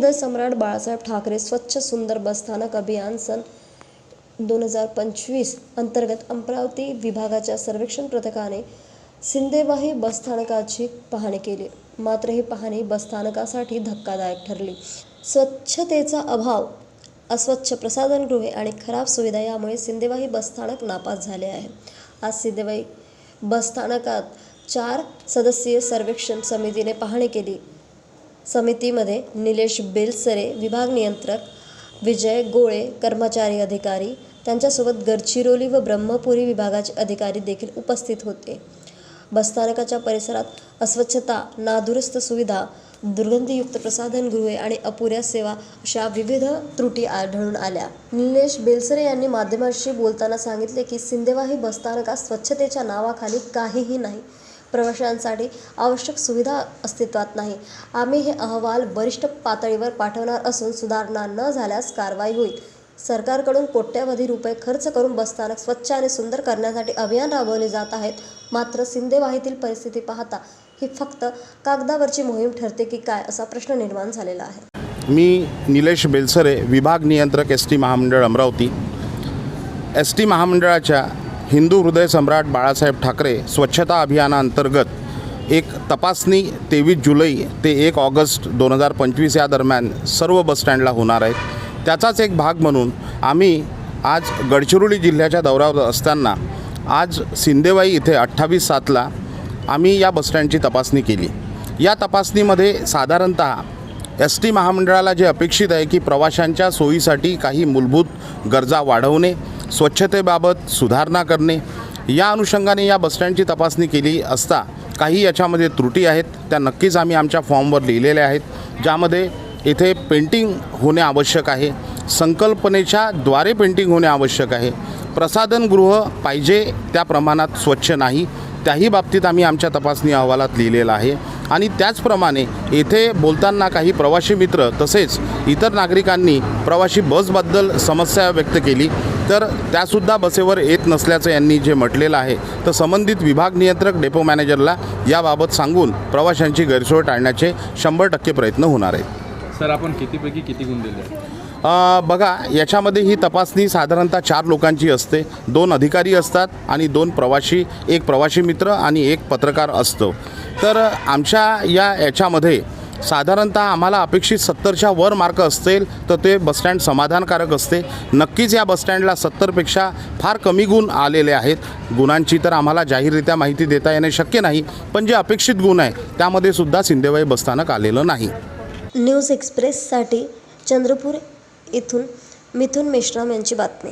हृदय सम्राट बाळासाहेब ठाकरे स्वच्छ सुंदर बसस्थानक अभियान सन दोन हजार पंचवीस अंतर्गत अमरावती विभागाच्या सर्वेक्षण पथकाने सिंदेवाही बसस्थानकाची पाहणी केली. मात्र ही पाहणी बसस्थानकासाठी धक्कादायक ठरली. स्वच्छतेचा अभाव अस्वच्छ प्रसाधनगृहे आणि खराब सुविधा यामुळे सिंदेवाही बसस्थानक नापास झाले आहे. आज सिंदेवाही बसस्थानकात चार सदस्यीय सर्वेक्षण समितीने पाहणी केली. समितीमध्ये निलेश बेलसरे विभाग नियंत्रक विजय गोळे कर्मचारी अधिकारी त्यांच्यासोबत गडचिरोली व ब्रह्मपुरी विभागाचे अधिकारी देखील उपस्थित होते. बसस्थानकाच्या परिसरात अस्वच्छता नादुरुस्त सुविधा दुर्गंधीयुक्त प्रसाधनगृहे आणि अपुऱ्या सेवा अशा विविध त्रुटी आढळून आल्या. निलेश बेलसरे यांनी माध्यमांशी बोलताना सांगितले की सिंदेवाही बसस्थानकात स्वच्छतेच्या नावाखाली काहीही नाही. प्रवाशांसाठी आवश्यक सुविधा अस्तित्वात नाही. आम्ही हे अहवाल वरिष्ठ पातळीवर पाठवणार असून सुधारणा न झाल्यास कारवाई होईल. सरकारकडून कोट्यावधी रुपये खर्च करून बसस्थानक स्वच्छ आणि सुंदर करण्यासाठी अभियान राबवले जात आहेत. मात्र सिंदेवाहीतील परिस्थिती पाहता ही फक्त कागदावरची मोहीम ठरते की काय असा प्रश्न निर्माण झालेला आहे. मी निलेश बेलसरे विभाग नियंत्रक एस टी महामंडळ अमरावती. एस टी महामंडळाच्या हिंदू हृदय सम्राट बाळासाहेब ठाकरे स्वच्छता अभियानाअंतर्गत एक तपासणी तेवीस जुलै ते एक ऑगस्ट दोन हजार पंचवीस या दरम्यान सर्व बसस्टँडला होणार आहेत. त्याचाच एक भाग म्हणून आम्ही आज गडचिरोली जिल्ह्याच्या दौऱ्यावर असताना आज सिंदेवाई इथे अठ्ठावीस सातला आम्ही या बसस्टँडची तपासणी केली. या तपासणीमध्ये साधारणतः एस टी महामंडळाला जे अपेक्षित आहे की प्रवाशांच्या सोयीसाठी काही मूलभूत गरजा वाढवणे स्वच्छतेबाबत सुधारणा करणे या अनुषंगाने या बसस्टँडची तपासणी केली असता काही याच्यामध्ये त्रुटी आहेत. त्या नक्कीच आम्ही आमच्या फॉर्मवर लिहिलेल्या आहेत ज्यामध्ये येथे पेंटिंग होणे आवश्यक आहे संकल्पनेच्या द्वारे पेंटिंग होणे आवश्यक आहे. प्रसाधनगृह पाहिजे त्या प्रमाणात स्वच्छ नाही त्याही बाबतीत आम्ही आमच्या तपासणी अहवालात लिहिलेलं आहे. आणि त्याचप्रमाणे येथे बोलताना काही प्रवासी मित्र तसेच इतर नागरिकांनी प्रवासी बसबद्दल समस्या व्यक्त केली. तर त्यासुद्धा बसेवर येत नसल्याचं यांनी जे म्हटलेलं आहे तर संबंधित विभाग नियंत्रक डेपो मॅनेजरला याबाबत सांगून प्रवाशांची गैरसोय टाळण्याचे शंभर टक्के प्रयत्न होणार आहेत. सर आपण कितीपैकी किती गुण दिले? बघा याच्यामध्ये ही तपासणी साधारणतः चार लोकांची असते. दोन अधिकारी असतात आणि दोन प्रवासी एक प्रवासी मित्र आणि एक पत्रकार असतो. तर आमच्या या याच्यामध्ये साधारणतः आम्हाला अपेक्षित सत्तरच्या वर मार्क असतील तर ते बसस्टँड समाधानकारक असते. नक्कीच या बसस्टँडला सत्तरपेक्षा फार कमी गुण आलेले आहेत. गुणांची तर आम्हाला जाहीररित्या माहिती देता येणे शक्य नाही पण जे अपेक्षित गुण आहे त्यामध्ये सुद्धा सिंदेवाई बसस्थानक आलेलं नाही. न्यूज एक्सप्रेससाठी चंद्रपूर इथून मिथुन मेश्राम यांची बातमी.